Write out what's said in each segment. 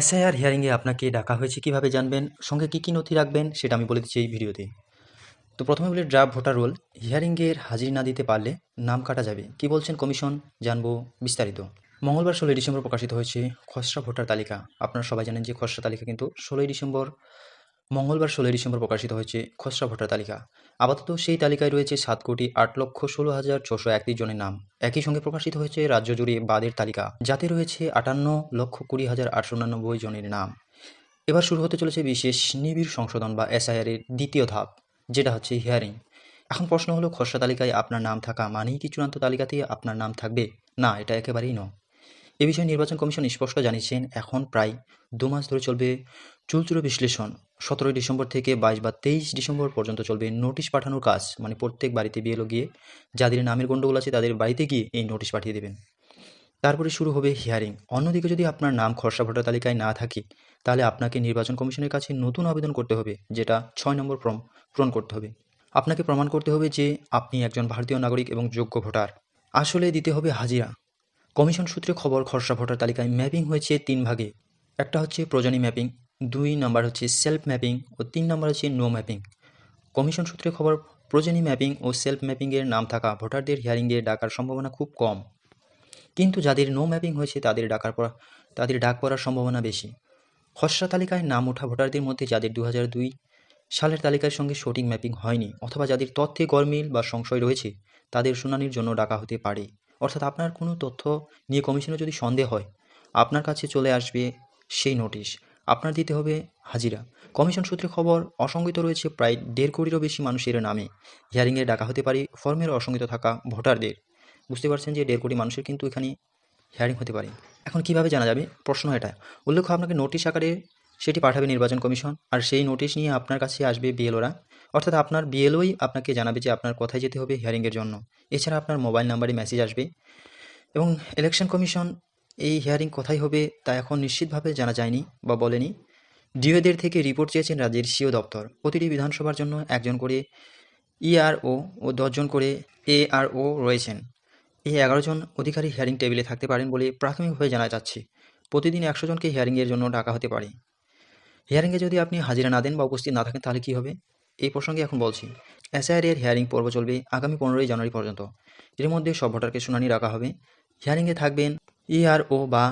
SIR হিয়ারিংয়ে আপনাকে ডাকা হয়েছে কীভাবে জানবেন? সঙ্গে কী কী নথি রাখবেন সেটা আমি বলে দিচ্ছি এই ভিডিওতে। তো প্রথমে বলি ড্রাফট ভোটার রোল। হিয়ারিংয়ের হাজির না দিতে পারলে নাম কাটা যাবে। কি বলছেন কমিশন? জানব বিস্তারিত। মঙ্গলবার ষোলোই ডিসেম্বর প্রকাশিত হয়েছে খসড়া ভোটার তালিকা। আপনারা সবাই জানেন যে খসড়া তালিকা কিন্তু ষোলোই ডিসেম্বর মঙ্গলবার ষোলোই ডিসেম্বর প্রকাশিত হয়েছে খসড়া ভোটার তালিকা। আপাতত সেই তালিকায় রয়েছে সাত কোটি আট লক্ষ ষোলো হাজার ছশো একত্রিশ জনের নাম। একই সঙ্গে প্রকাশিত হয়েছে রাজ্য জুড়ে বাদের তালিকা, যাতে রয়েছে আটান্ন লক্ষ কুড়ি হাজার আটশো উনানব্বই জনের নাম। এবার শুরু হতে চলেছে বিশেষ নিবিড় সংশোধন বা এসআইআর এর দ্বিতীয় ধাপ, যেটা হচ্ছে হিয়ারিং। এখন প্রশ্ন হলো, খসড়া তালিকায় আপনার নাম থাকা মানেই কি চূড়ান্ত তালিকাতে আপনার নাম থাকবে? না, এটা একেবারেই নয়। এ বিষয়ে নির্বাচন কমিশন স্পষ্ট জানিয়েছেন, এখন প্রায় দু মাস ধরে চলবে চুলচুলো বিশ্লেষণ। সতেরোই ডিসেম্বর থেকে বাইশ বা তেইশ ডিসেম্বর পর্যন্ত চলবে নোটিশ পাঠানোর কাজ মানে প্রত্যেক বাড়িতে বিএলও গিয়ে যাদের নামের গণ্ডগোল আছে তাদের বাড়িতে গিয়ে এই নোটিশ পাঠিয়ে দেবেন। তারপরে শুরু হবে হিয়ারিং। অন্যদিকে যদি আপনার নাম খসড়া ভোটার তালিকায় না থাকে, তাহলে আপনাকে নির্বাচন কমিশনের কাছে নতুন আবেদন করতে হবে, যেটা ছয় নম্বর ফর্ম পূরণ করতে হবে। আপনাকে প্রমাণ করতে হবে যে আপনি একজন ভারতীয় নাগরিক এবং যোগ্য ভোটার। আসলে দিতে হবে হাজিরা। কমিশন সূত্রে খবর, খসড়া ভোটার তালিকায় ম্যাপিং হয়েছে তিন ভাগে। একটা হচ্ছে প্রজনী ম্যাপিং, দুই নম্বর হচ্ছে সেলফ ম্যাপিং ও তিন নম্বর হচ্ছে নো ম্যাপিং। কমিশন সূত্রে খবর প্রজনী ম্যাপিং ও সেলফ ম্যাপিংয়ের নাম থাকা ভোটারদের হিয়ারিংয়ে ডাকার সম্ভাবনা খুব কম। কিন্তু যাদের নো ম্যাপিং হয়েছে, তাদের ডাকার পর, তাদের ডাক পড়ার সম্ভাবনা বেশি। খসড়া তালিকায় নাম ওঠা ভোটারদের মধ্যে যাদের দু সালের তালিকার সঙ্গে সঠিক ম্যাপিং হয়নি অথবা যাদের তথ্যে গরমিল বা সংশয় রয়েছে, তাদের শুনানির জন্য ডাকা হতে পারে। অর্থাৎ আপনার কোনো তথ্য নিয়ে কমিশনে যদি সন্দেহ হয়, আপনার কাছে চলে আসবে সেই নোটিশ। আপনার দিতে হবে হাজিরা। কমিশন সূত্রে খবর অসংগত রয়েছে প্রায় দেড় কোটিরও বেশি মানুষের নামে। হিয়ারিংয়ে ডাকা হতে পারে ফর্মের অসংগত থাকা ভোটারদের। বুঝতে পারছেন যে দেড় কোটি মানুষের কিন্তু এখানে হিয়ারিং হতে পারে। এখন কীভাবে জানা যাবে? প্রশ্ন এটা। উল্লেখ্য, আপনাকে নোটিশ আকারে সেটি পাঠাবে নির্বাচন কমিশন, আর সেই নোটিশ নিয়ে আপনার কাছে আসবে বিএলওরা। অর্থাৎ আপনার বিএলওই আপনাকে জানাবে যে আপনার কোথায় যেতে হবে হিয়ারিংয়ের জন্য। এছাড়া আপনার মোবাইল নাম্বারে মেসেজ আসবে। এবং ইলেকশন কমিশন এই হিয়ারিং কোথায় হবে তা এখন নিশ্চিতভাবে জানা যায়নি বা বলেনি। ডিওদের থেকে রিপোর্ট চেয়েছেন রাজ্যের সিও দপ্তর। প্রতিটি বিধানসভার জন্য একজন করে ইআরও ও দশজন করে এআরও রয়েছেন। এই এগারো জন অধিকারী হিয়ারিং টেবিলে থাকতে পারেন বলে প্রাথমিকভাবে জানা যাচ্ছে। প্রতিদিন একশো জনকে হিয়ারিংয়ের জন্য ডাকা হতে পারে। হিয়ারিংয়ে যদি আপনি হাজিরা না দেন বা উপস্থিত না থাকেন, তাহলে কী হবে? এই প্রসঙ্গে এখন বলছি। এসআইআর এর হিয়ারিং পর্ব চলবে আগামী পনেরোই জানুয়ারি পর্যন্ত। এর মধ্যে সব ভোটারকে শুনানি রাখা হবে। হিয়ারিংয়ে থাকবেন ইআরও বা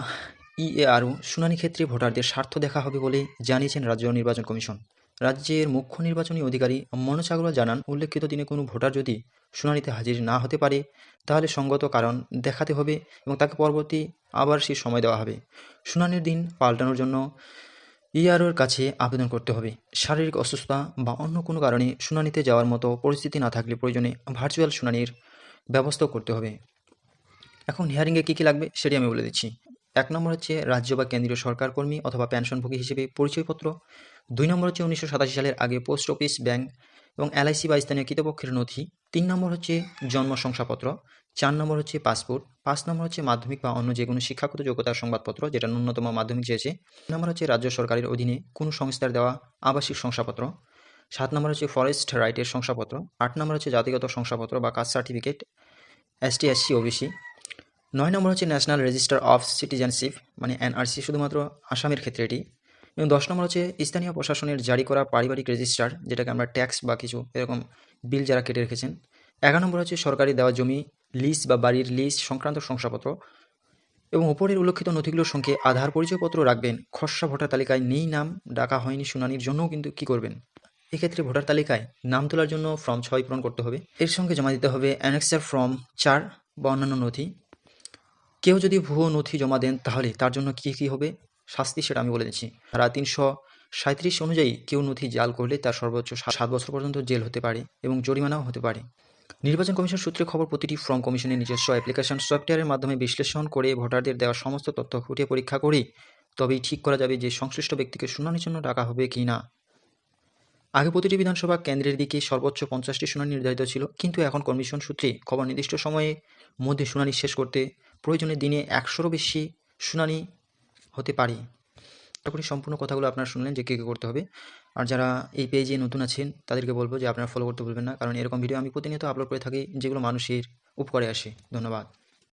ইএআরও শুনানি ক্ষেত্রে ভোটারদের স্বার্থ দেখা হবে বলে জানিয়েছেন রাজ্য নির্বাচন কমিশন। রাজ্যের মুখ্য নির্বাচনী অধিকারী মনোজ আগরওয়াল জানান, উল্লেখিত দিনে কোনো ভোটার যদি শুনানিতে হাজির না হতে পারে, তাহলে সঙ্গত কারণ দেখাতে হবে এবং তাকে পরবর্তী আবার সেই সময় দেওয়া হবে। শুনানির দিন পাল্টানোর জন্য ইআরওর কাছে আবেদন করতে হবে। শারীরিক অসুস্থতা বা অন্য কোনো কারণে শুনানিতে যাওয়ার মতো পরিস্থিতি না থাকলে প্রয়োজনে ভার্চুয়াল শুনানির ব্যবস্থাও করতে হবে। এখন হিয়ারিংয়ে কী কী লাগবে সেটি আমি বলে দিচ্ছি। এক নম্বর হচ্ছে রাজ্য বা কেন্দ্রীয় সরকার কর্মী অথবা পেনশনভোগী হিসেবে পরিচয়পত্র। দুই নম্বর হচ্ছে উনিশশো সাতাশি সালের আগে পোস্ট অফিস, ব্যাংক এবং এলআইসি বা স্থানীয় কৃতপক্ষের নথি। তিন নম্বর হচ্ছে জন্ম শংসাপত্র, চার নম্বর হচ্ছে পাসপোর্ট, পাঁচ নম্বর হচ্ছে মাধ্যমিক বা অন্য যে কোনো শিক্ষাগত যোগ্যতার সংবাদপত্র, যেটা ন্যূনতম মাধ্যমিক চেয়েছে। নম্বর হচ্ছে রাজ্য সরকারের অধীনে কোনো সংস্থার দেওয়া আবাসিক শংসাপত্র। সাত নম্বর হচ্ছে ফরেস্ট রাইটের শংসাপত্র। আট নম্বর হচ্ছে জাতিগত শংসাপত্র বা caste certificate ST SC OBC নয় নম্বর হচ্ছে ন্যাশনাল রেজিস্টার অফ সিটিজেনশিপ মানে এনআরসি শুধুমাত্র আসামের ক্ষেত্রে এটি। এবং দশ নম্বর হচ্ছে স্থানীয় প্রশাসনের জারি করা পারিবারিক রেজিস্টার যেটাকে আমরা ট্যাক্স বা কিছু এরকম বিল যারা কেটে রেখেছেন। এগারো নম্বর হচ্ছে সরকারি দেওয়া জমি লিজ বা বাড়ির লিজ সংক্রান্ত শংসাপত্র এবং উপরের উল্লেখিত নথিগুলোর সঙ্গে আধার পরিচয়পত্র রাখবেন। খসড়া ভোটার তালিকায় নেই নাম, ডাকা হয়নি শুনানির জন্যও কিন্তু কি করবেন? এক্ষেত্রে ভোটার তালিকায় নাম তোলার জন্য ফর্ম ছয় পূরণ করতে হবে। এর সঙ্গে জমা দিতে হবে অ্যানেক্সার ফর্ম চার বা অন্যান্য নথি। কেউ যদি ভুয়ো নথি জমা দেন তাহলে তার জন্য কী কী হবে? শাস্তি সেটা আমি বলে দিচ্ছি। ধারা তিনশো সাঁত্রিশ অনুযায়ী কেউ নথি জাল করলে তার সর্বোচ্চ সাত বছর পর্যন্ত জেল হতে পারে এবং জরিমানাও হতে পারে। নির্বাচন কমিশন সূত্রে খবর, প্রতিটি ফর্ম কমিশনের নিজস্ব অ্যাপ্লিকেশন সফটওয়্যারের মাধ্যমে বিশ্লেষণ করে ভোটারদের দেওয়া সমস্ত তথ্য খুঁটিয়ে পরীক্ষা করে। তবেই ঠিক করা যাবে যে সংশ্লিষ্ট ব্যক্তিকে শুনানির জন্য ডাকা হবে কি না। আগে প্রতিটি বিধানসভা কেন্দ্রের দিকে সর্বোচ্চ পঞ্চাশটি শুনানি নির্ধারিত ছিল। কিন্তু এখন কমিশন সূত্রে খবর নির্দিষ্ট সময়ে মধ্যে শুনানি শেষ করতে প্রয়োজনে দিনে একশোরও বেশি শুনানি হতে পারে। করি সম্পূর্ণ কথাগুলো আপনারা শুনলেন যে কী কী করতে হবে। আর যারা এই পেজে নতুন আছেন, তাদেরকে বলব যে আপনারা ফলো করতে ভুলবেন না। কারণ এরকম ভিডিও আমি প্রতিনিয়ত আপলোড করে থাকি, যেগুলো মানুষের উপকারে আসে। ধন্যবাদ।